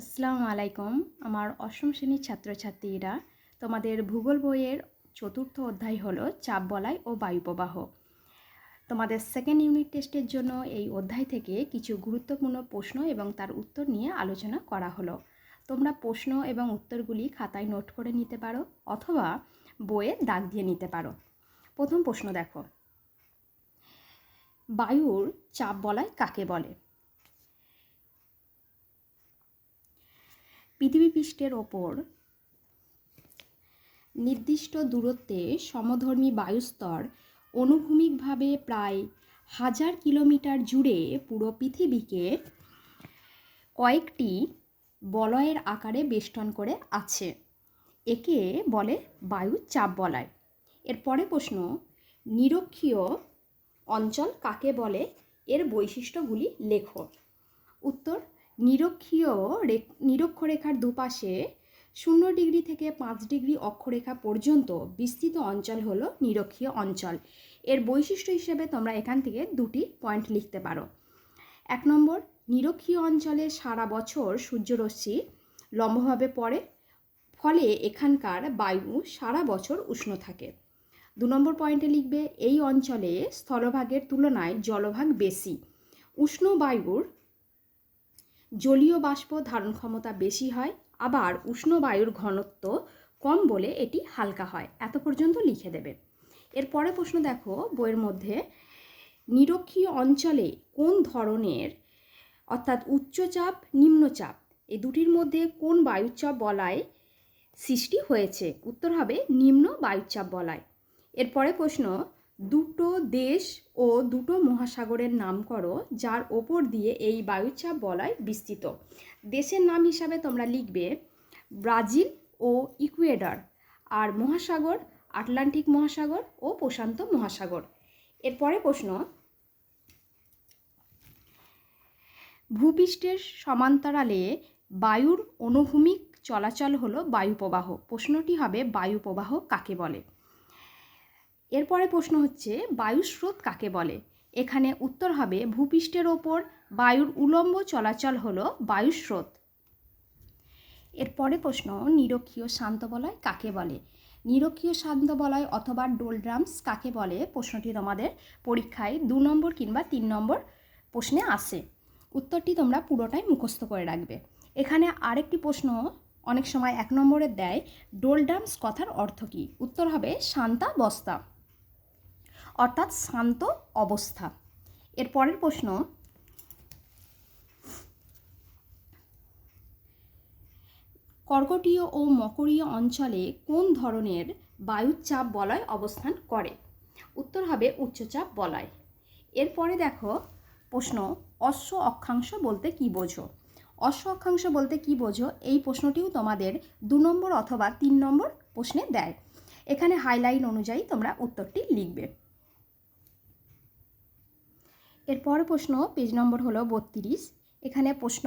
আসসালামু আলাইকুম। আমার অষ্টম শ্রেণির ছাত্রছাত্রীরা, তোমাদের ভূগোল বইয়ের চতুর্থ অধ্যায় হলো চাপ বলয় ও বায়ুপ্রবাহ তোমাদের সেকেন্ড ইউনিট টেস্টের জন্য এই অধ্যায় থেকে কিছু গুরুত্বপূর্ণ প্রশ্ন এবং তার উত্তর নিয়ে আলোচনা করা হলো। তোমরা প্রশ্ন এবং উত্তরগুলি খাতায় নোট করে নিতে পারো অথবা বইয়ে দাগ দিয়ে নিতে পারো। প্রথম প্রশ্ন দেখো। বায়ুর চাপ বলয় কাকে বলে? পৃথিবী পৃষ্ঠের ওপর নির্দিষ্ট দূরত্বে সমধর্মী বায়ুস্তর অনুভূমিকভাবে প্রায় হাজার কিলোমিটার জুড়ে পুরো পৃথিবীকে কয়েকটি বলয়ের আকারে বেষ্টন করে আছে। একে বলে বায়ু চাপ বলয়। এর পরে প্রশ্ন, নিরক্ষীয় অঞ্চল কাকে বলে? এর বৈশিষ্ট্যগুলি লেখো। উত্তর নিরক্ষীয় নিরক্ষরেখার দুপাশে শূন্য ডিগ্রি থেকে পাঁচ ডিগ্রি অক্ষরেখা পর্যন্ত বিস্তৃত অঞ্চল হলো নিরক্ষীয় অঞ্চল। এর বৈশিষ্ট্য হিসেবে তোমরা এখান থেকে দুটি পয়েন্ট লিখতে পারো। এক নম্বর, নিরক্ষীয় অঞ্চলে সারা বছর সূর্যরশ্মি লম্বভাবে পড়ে, ফলে এখানকার বায়ু সারা বছর উষ্ণ থাকে। দু নম্বর পয়েন্টে লিখবে, এই অঞ্চলে স্থলভাগের তুলনায় জলভাগ বেশি। উষ্ণ বায়ুর জলীয় বাষ্প ধারণ ক্ষমতা বেশি হয়, আবার উষ্ণ বায়ুর ঘনত্ব কম বলে এটি হালকা হয়। এত পর্যন্ত লিখে দেবে। এরপরে প্রশ্ন দেখো, বইয়ের মধ্যে নিরক্ষীয় অঞ্চলে কোন ধরনের, অর্থাৎ উচ্চচাপ, নিম্নচাপ, এই দুটির মধ্যে কোন বায়ুচাপ বলায় সৃষ্টি হয়েছে? উত্তর হবে নিম্ন বায়ুচাপ বলায়। এরপরে প্রশ্ন দুটো দেশ ও দুটো মহাসাগরের নাম করো, যার ওপর দিয়ে এই বায়ুচাপ বলয় বিস্তৃত। দেশের নাম হিসাবে তোমরা লিখবে ব্রাজিল ও ইকুয়েডর, আর মহাসাগর আটলান্টিক মহাসাগর ও প্রশান্ত মহাসাগর। এরপরে প্রশ্ন, ভূপৃষ্ঠের সমান্তরালে বায়ুর অনুভূমিক চলাচল হলো বায়ুপ্রবাহ। প্রশ্নটি হবে, বায়ুপ্রবাহ কাকে বলে? এরপরে প্রশ্ন হচ্ছে বায়ু স্রোত কাকে বলে? এখানে উত্তর হবে, ভূপৃষ্ঠের ওপর বায়ুর উলম্ব চলাচল হল বায়ু স্রোত। এরপরে প্রশ্ন, নিরক্ষীয় শান্ত বলয় কাকে বলে? নিরক্ষীয় শান্ত বলয় অথবা ডোলড্রামস কাকে বলে? প্রশ্নটি তোমাদের পরীক্ষায় দু নম্বর কিংবা তিন নম্বর প্রশ্নে আসে উত্তরটি তোমরা পুরোটাই মুখস্থ করে রাখবে। এখানে আরেকটি প্রশ্ন অনেক সময় এক নম্বরে দেয়, ডোলড্রামস কথার অর্থ কী? উত্তর হবে, শান্তাবস্থা। অর্থাৎ শান্ত অবস্থা। এর পরের প্রশ্ন কর্কটীয় ও মকরীয় অঞ্চলে কোন ধরনের বায়ুচাপ বলয় অবস্থান করে? উত্তর হবে উচ্চচাপ বলয়। এরপরে দেখো, প্রশ্ন, অশ্ব অক্ষাংশ বলতে কি বোঝো? অশ্ব অক্ষাংশ বলতে কি বোঝো? এই প্রশ্নটিও তোমাদের দু নম্বর অথবা তিন নম্বর প্রশ্নে দেয়। এখানে হাইলাইন অনুযায়ী তোমরা উত্তরটি লিখবে। এরপর প্রশ্ন পেজ নম্বর হলো বত্রিশ। এখানে প্রশ্ন,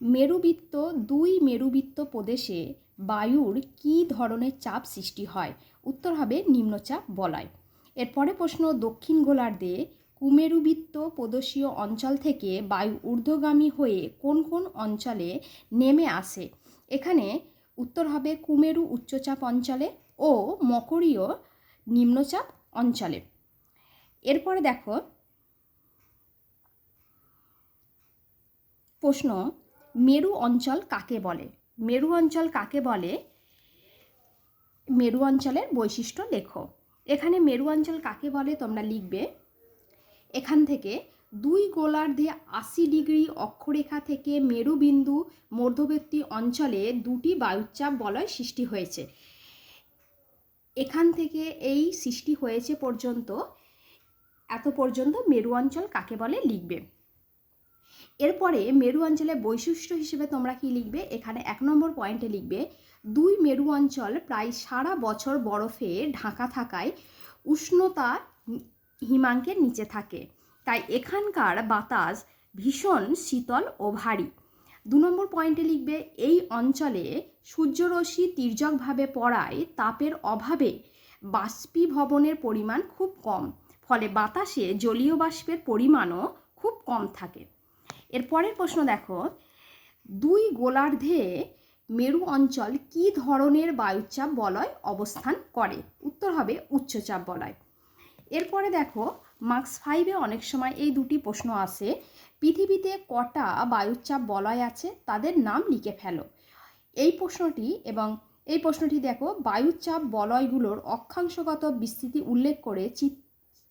মেরুবৃত্ত দুই মেরুবৃত্ত প্রদেশে বায়ুর কী ধরনের চাপ সৃষ্টি হয়? উত্তর হবে নিম্নচাপ বলয়। এরপরে প্রশ্ন, দক্ষিণ গোলার্ধে কুমেরুবৃত্ত প্রদেশীয় অঞ্চল থেকে বায়ু ঊর্ধ্বগামী হয়ে কোন কোন অঞ্চলে নেমে আসে? এখানে উত্তর হবে কুমেরু উচ্চচাপ অঞ্চলে ও মকরীয় নিম্নচাপ অঞ্চলে। এরপরে দেখো প্রশ্ন, মেরু অঞ্চল কাকে বলে? মেরু অঞ্চল কাকে বলে? মেরু অঞ্চলের বৈশিষ্ট্য লেখো। এখানে মেরু অঞ্চল কাকে বলে তোমরা লিখবে? এখান থেকে দুই গোলার্ধে আশি ডিগ্রি অক্ষরেখা থেকে মেরুবিন্দু মধ্যবর্তী অঞ্চলে দুটি বায়ুচাপ বলয় সৃষ্টি হয়েছে। এখান থেকে এই সৃষ্টি হয়েছে পর্যন্ত, এত পর্যন্ত মেরু অঞ্চল কাকে বলে লিখবে? এরপরে মেরু অঞ্চলে বৈশিষ্ট্য হিসেবে তোমরা কি লিখবে? এখানে এক নম্বর পয়েন্টে লিখবে, দুই মেরু অঞ্চল প্রায় সারা বছর বরফে ঢাকা থাকায় উষ্ণতা হিমাঙ্কের নিচে থাকে। তাই এখানকার বাতাস ভীষণ শীতল ও ভারী। দু নম্বর পয়েন্টে লিখবে, এই অঞ্চলে সূর্যরশ্মি তির্যকভাবে পড়ায় তাপের অভাবে বাষ্পীভবনের পরিমাণ খুব কম, ফলে বাতাসে জলীয় বাষ্পের পরিমাণও খুব কম থাকে। এর পরের প্রশ্ন দেখো, দুই গোলার্ধে মেরু অঞ্চল কি ধরনের বায়ুচাপ বলয় অবস্থান করে? উত্তর হবে উচ্চচাপ বলয়। এরপরে দেখো, মার্কস ফাইভে অনেক সময় এই দুটি প্রশ্ন আসে, পৃথিবীতে কটা বায়ুচাপ বলয় আছে তাদের নাম লিখে ফেলো। এই প্রশ্নটি এবং এই প্রশ্নটি দেখো, বায়ুচাপ বলয়গুলোর অক্ষাংশগত বিস্তৃতি উল্লেখ করে চিত-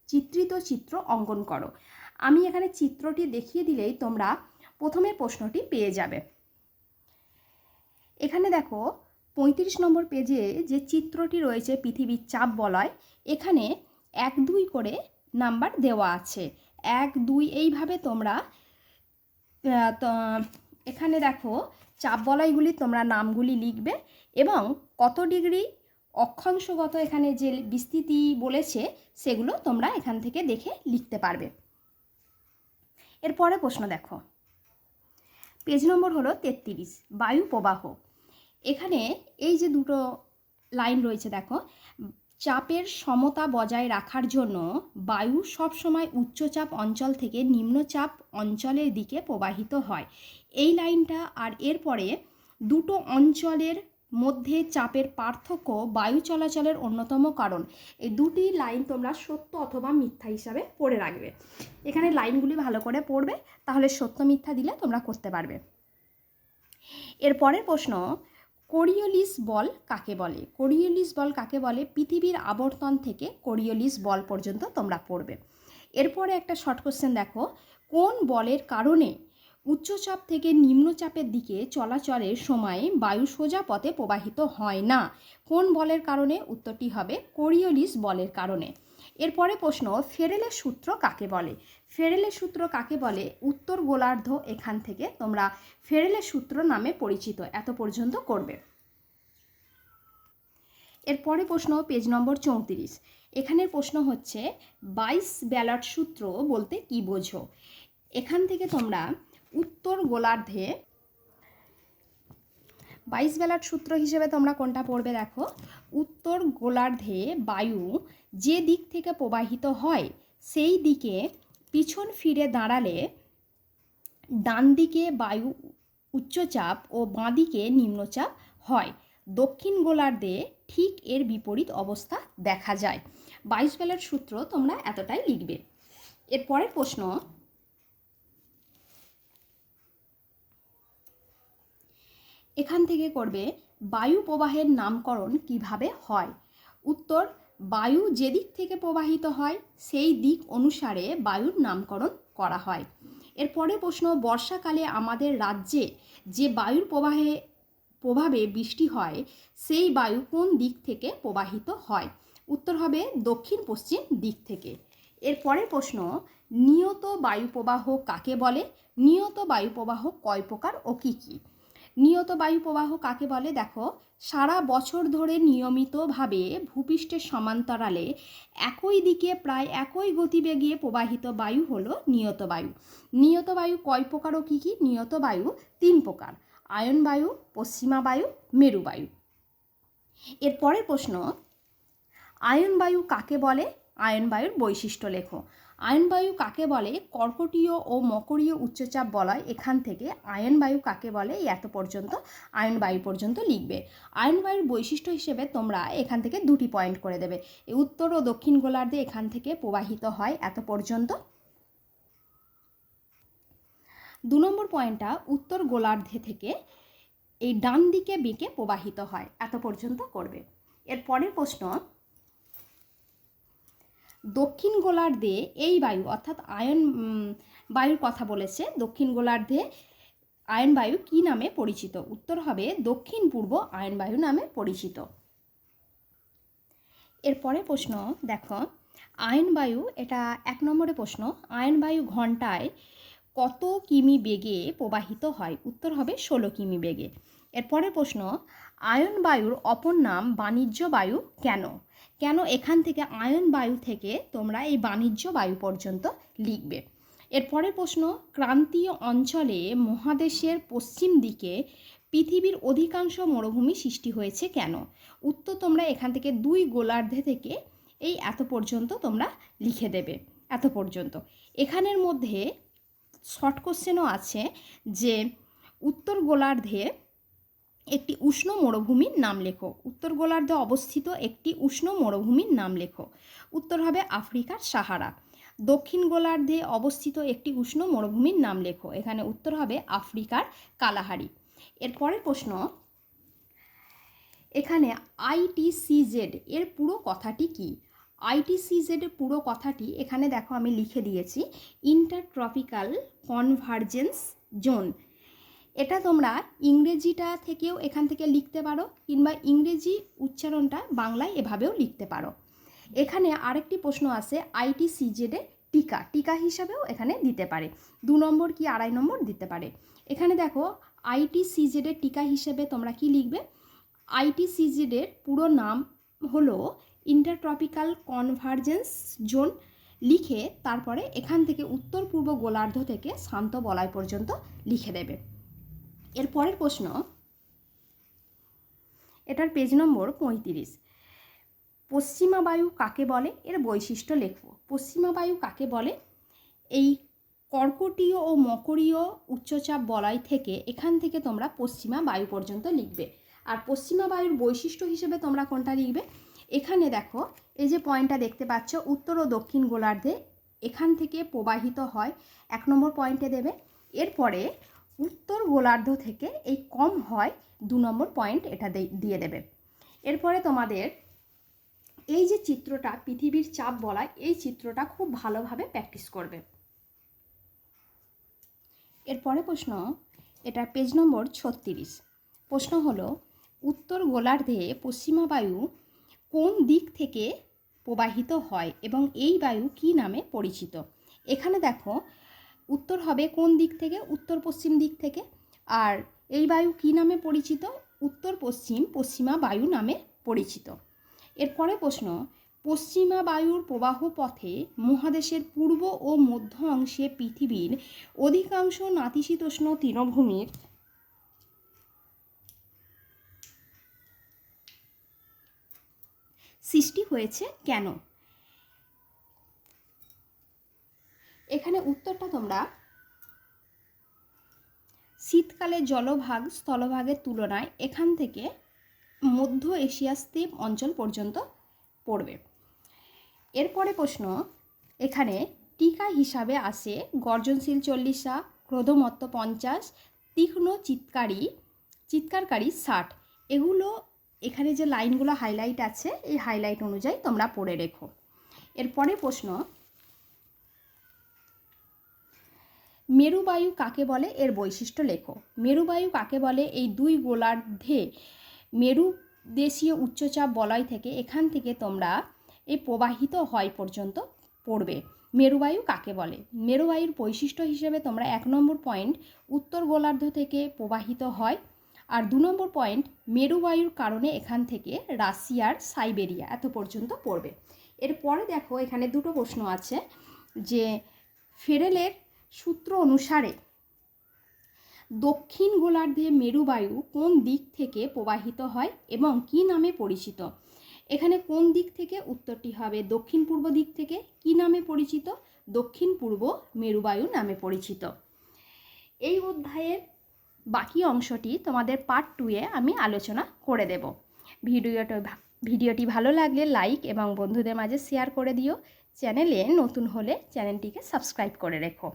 চিত্রিত চিত্র অঙ্কন করো। আমি এখানে চিত্রটি দেখিয়ে দিলেই তোমরা প্রথমে প্রশ্নটি পেয়ে যাবে। এখানে দেখো, পঁয়ত্রিশ নম্বর পেজে যে চিত্রটি রয়েছে পৃথিবীর চাপ বলয়, এখানে এক দুই করে নাম্বার দেওয়া আছে। এক দুই এইভাবে তোমরা এখানে দেখো, চাপ বলয়গুলি তোমরা নামগুলি লিখবে এবং কত ডিগ্রি অক্ষাংশগত এখানে যে বিস্তৃতি বলেছে, সেগুলো তোমরা এখান থেকে দেখে লিখতে পারবে। এরপরে প্রশ্ন দেখো। পেজ নম্বর হলো তেত্রিশ, বায়ু প্রবাহ। এখানে এই যে দুটো লাইন রয়েছে দেখো, চাপের সমতা বজায় রাখার জন্য বায়ু সবসময় উচ্চচাপ অঞ্চল থেকে নিম্নচাপ অঞ্চলের দিকে প্রবাহিত হয়। এই লাইনটা আর এরপরে দুটো অঞ্চলের মধ্যে চাপের পার্থক্য বায়ু চলাচলের অন্যতম কারণ। এই দুটি লাইন তোমরা সত্য অথবা মিথ্যা হিসাবে পড়ে রাখবে। এখানে লাইনগুলি ভালো করে পড়বে, তাহলে সত্য মিথ্যা দিলে তোমরা করতে পারবে। এর পরের প্রশ্ন, কোরিওলিস বল কাকে বলে? কোরিওলিস বল কাকে বলে? পৃথিবীর আবর্তন থেকে কোরিওলিস বল পর্যন্ত তোমরা পড়বে। এরপরে একটা শর্ট কোশ্চেন দেখো, কোন বলের কারণে উচ্চচাপ থেকে নিম্নচাপের দিকে চলাচলের সময় বায়ু সোজা পথে প্রবাহিত হয় না। কোন বলের কারণে? উত্তরটি হবে কোরিওলিস বলের কারণে। এরপরে প্রশ্ন, ফেরেলের সূত্র কাকে বলে? ফেরেলের সূত্র কাকে বলে? উত্তর গোলার্ধ এখান থেকে। তোমরা ফেরেলের সূত্র নামে পরিচিত। এত পর্যন্ত করবে। এরপরে প্রশ্ন, পেজ নম্বর চৌত্রিশ। এখানের প্রশ্ন হচ্ছে, বাইশ ব্যালট সূত্র বলতে কি বোঝো? এখান থেকে তোমরা উত্তর গোলার্ধে। বাইশ বেলার সূত্র হিসেবে তোমরা কোনটা পড়বে দেখো? উত্তর গোলার্ধে বায়ু যে দিক থেকে প্রবাহিত হয়, সেই দিকে পিছন ফিরে দাঁড়ালে ডান দিকে বায়ু উচ্চচাপ ও বাঁ দিকে নিম্নচাপ হয়। দক্ষিণ গোলার্ধে ঠিক এর বিপরীত অবস্থা দেখা যায়। বাইশ বেলার সূত্র তোমরা এতটাই লিখবে। এরপরের প্রশ্ন এখান থেকে করবে বায়ু প্রবাহের নামকরণ কীভাবে হয়? উত্তর, বায়ু যেদিক থেকে প্রবাহিত হয়, সেই দিক অনুসারে বায়ুর নামকরণ করা হয়। এরপরে প্রশ্ন, বর্ষাকালে আমাদের রাজ্যে যে বায়ুর প্রবাহে, প্রভাবে বৃষ্টি হয়, সেই বায়ু কোন দিক থেকে প্রবাহিত হয়? উত্তর হবে দক্ষিণ পশ্চিম দিক থেকে। এরপরের প্রশ্ন, নিয়ত বায়ু প্রবাহ কাকে বলে? নিয়ত বায়ু প্রবাহ কয় প্রকার ও কী কী? নিয়ত বায়ু প্রবাহ কাকে বলে? দেখো, সারা বছর ধরে নিয়মিতভাবে ভূপৃষ্ঠের সমান্তরালে একই দিকে প্রায় একই গতিবেগে প্রবাহিত বায়ু হলো নিয়ত বায়ু। নিয়ত বায়ু কয় প্রকার ও কী কী? নিয়ত বায়ু তিন প্রকার। আয়ন বায়ু, পশ্চিমা বায়ু, মেরু বায়ু। এর পরের প্রশ্ন, আয়ন বায়ু কাকে বলে? আয়ন বায়ুর বৈশিষ্ট্য লেখো। আয়ন বায়ু কাকে বলে? কর্কটীয় ও মকরীয় উচ্চচাপ বলয় এখান থেকে আয়ন বায়ু কাকে বলে? এত পর্যন্ত আয়ন বায়ু পর্যন্ত লিখবে। আয়ন বায়ুর বৈশিষ্ট্য হিসেবে তোমরা এখান থেকে দুটি পয়েন্ট করে দেবে। উত্তর ও দক্ষিণ গোলার্ধে এখান থেকে প্রবাহিত হয় এত পর্যন্ত। দু নম্বর পয়েন্টটা উত্তর গোলার্ধে থেকে এই ডান দিকে বেঁকে প্রবাহিত হয়, এত পর্যন্ত করবে। এর পরের প্রশ্ন দক্ষিণ গোলার্ধে এই বায়ু, অর্থাৎ আয়ন বায়ুর কথা বলেছে, দক্ষিণ গোলার্ধে আয়ন বায়ু কী নামে পরিচিত? উত্তর হবে দক্ষিণ পূর্ব আয়ন বায়ু নামে পরিচিত। এরপরে প্রশ্ন, দেখো, আয়ন বায়ু, এটা এক নম্বরে প্রশ্ন, আয়ন বায়ু ঘন্টায় কত কিমি বেগে প্রবাহিত হয়? উত্তর হবে ষোলো কিমি বেগে। এরপরে প্রশ্ন, আয়ন বায়ুর অপর নাম বাণিজ্য বায়ু কেন? কেন এখান থেকে আয়ন বায়ু থেকে তোমরা এই বাণিজ্য বায়ু পর্যন্ত লিখবে? এরপরের প্রশ্ন, ক্রান্তীয় অঞ্চলে মহাদেশের পশ্চিম দিকে পৃথিবীর অধিকাংশ মরুভূমি সৃষ্টি হয়েছে কেন? উত্তর তোমরা এখান থেকে দুই গোলার্ধে থেকে এই এত পর্যন্ত তোমরা লিখে দেবে, এত পর্যন্ত। এখানের মধ্যে শর্ট কোশ্চেনও আছে যে উত্তর গোলার্ধে একটি উষ্ণ মরুভূমির নাম লেখো। উত্তর গোলার্ধে অবস্থিত একটি উষ্ণ মরুভূমির নাম লেখো। উত্তর হবে আফ্রিকার সাহারা। দক্ষিণ গোলার্ধে অবস্থিত একটি উষ্ণ মরুভূমির নাম লেখো। এখানে উত্তর হবে আফ্রিকার কালাহারি। এরপরের প্রশ্ন, এখানে আইটিসিজেড এর পুরো কথাটি কি? আইটিসিজেড পুরো কথাটি এখানে দেখো আমি লিখে দিয়েছি। Intertropical convergence zone. এটা তোমরা ইংরেজিটা থেকেও এখান থেকে লিখতে পারো কিংবা ইংরেজি উচ্চারণটা বাংলায় এভাবেও লিখতে পারো। এখানে আরেকটি প্রশ্ন আছে, আইটিসিজেডে টিকা টিকা হিসাবেও এখানে দিতে পারে। দু নম্বর কি আড়াই নম্বর দিতে পারে। এখানে দেখো আইটি আইটিসিজেডের টিকা হিসেবে তোমরা কি লিখবে? আইটিসিজেডের পুরো নাম হলো ইন্টারট্রপিক্যাল কনভার্জেন্স জোন। লিখে তারপরে এখান থেকে উত্তর পূর্ব গোলার্ধ থেকে শান্ত বলয় পর্যন্ত লিখে দেবে। এর পরের প্রশ্ন, এটার পেজ নম্বর পঁয়ত্রিশ। পশ্চিমা বায়ু কাকে বলে? এর বৈশিষ্ট্য লেখব পশ্চিমা বায়ু কাকে বলে? এই কর্কটীয় ও মকরীয় উচ্চচাপ বলয় থেকে এখান থেকে তোমরা পশ্চিমা বায়ু পর্যন্ত লিখবে। আর পশ্চিমা বায়ুর বৈশিষ্ট্য হিসেবে তোমরা কোনটা লিখবে? এখানে দেখো, এই যে পয়েন্টটা দেখতে পাচ্ছ, উত্তর ও দক্ষিণ গোলার্ধে এখান থেকে প্রবাহিত হয়। এক নম্বর পয়েন্টে দেবে। এরপরে উত্তর গোলার্ধ থেকে এই কম হয় দু নম্বর পয়েন্ট এটা দিয়ে দেবে। এরপরে তোমাদের এই যে চিত্রটা, পৃথিবীর চাপ বলায় এই চিত্রটা খুব ভালোভাবে প্র্যাকটিস করবে। এরপরে প্রশ্ন এটা পেজ নম্বর ছত্রিশ। প্রশ্ন হলো, উত্তর গোলার্ধে পশ্চিমা বায়ু কোন দিক থেকে প্রবাহিত হয় এবং এই বায়ু কি নামে পরিচিত? এখানে দেখো উত্তর হবে কোন দিক থেকে? উত্তর পশ্চিম দিক থেকে। আর এই বায়ু কি নামে পরিচিত? উত্তর পশ্চিম পশ্চিমা বায়ু নামে পরিচিত। এরপরে প্রশ্ন, পশ্চিমা বায়ুর প্রবাহ পথে মহাদেশের পূর্ব ও মধ্য অংশে পৃথিবীর অধিকাংশ নাতিশীতোষ্ণ তৃণভূমির সৃষ্টি হয়েছে কেন? এখানে উত্তরটা তোমরা শীতকালে জলভাগ স্থলভাগের তুলনায় এখান থেকে মধ্য এশিয়া স্তীপ অঞ্চল পর্যন্ত পড়বে। এরপরে প্রশ্ন, এখানে টিকা হিসাবে আসে গর্জনশীল চল্লিশা, ক্রোধমত্ত পঞ্চাশ, তীক্ষ্ণ চিৎকারী, চিৎকারকারী ষাট। এগুলো এখানে যে লাইনগুলো হাইলাইট আছে, এই হাইলাইট অনুযায়ী তোমরা পড়ে রেখো। এরপরে প্রশ্ন মেরুবায়ু কাকে বলে? এর বৈশিষ্ট্য লেখো। মেরুবায়ু কাকে বলে? এই দুই গোলার্ধে মেরু দেশীয় উচ্চচাপ বলয় থেকে এখান থেকে তোমরা এই প্রবাহিত হয় পর্যন্ত পড়বে। মেরুবায়ু কাকে বলে? মেরুবায়ুর বৈশিষ্ট্য হিসেবে তোমরা এক নম্বর পয়েন্ট উত্তর গোলার্ধ থেকে প্রবাহিত হয় আর দু নম্বর পয়েন্ট মেরুবায়ুর কারণে এখান থেকে রাশিয়ার সাইবেরিয়া এত পর্যন্ত পড়বে। এরপরে দেখো এখানে দুটো প্রশ্ন আছে যে ফেরেলের সূত্র অনুসারে, দক্ষিণ গোলার্ধে মেরুবায়ু কোন দিক থেকে প্রবাহিত হয় এবং কি নামে পরিচিত? এখানে কোন দিক থেকে উত্তরটি হবে? দক্ষিণ পূর্ব দিক থেকে কি নামে পরিচিত? দক্ষিণ পূর্ব মেরুবায়ু নামে পরিচিত। এই অধ্যায়ের বাকি অংশটি তোমাদের পার্ট টুয়ে আমি আলোচনা করে দেব। ভিডিওটা ভিডিওটি ভালো লাগলে লাইক এবং বন্ধুদের মাঝে শেয়ার করে দিও। চ্যানেলে নতুন হলে চ্যানেলটিকে সাবস্ক্রাইব করে রেখো।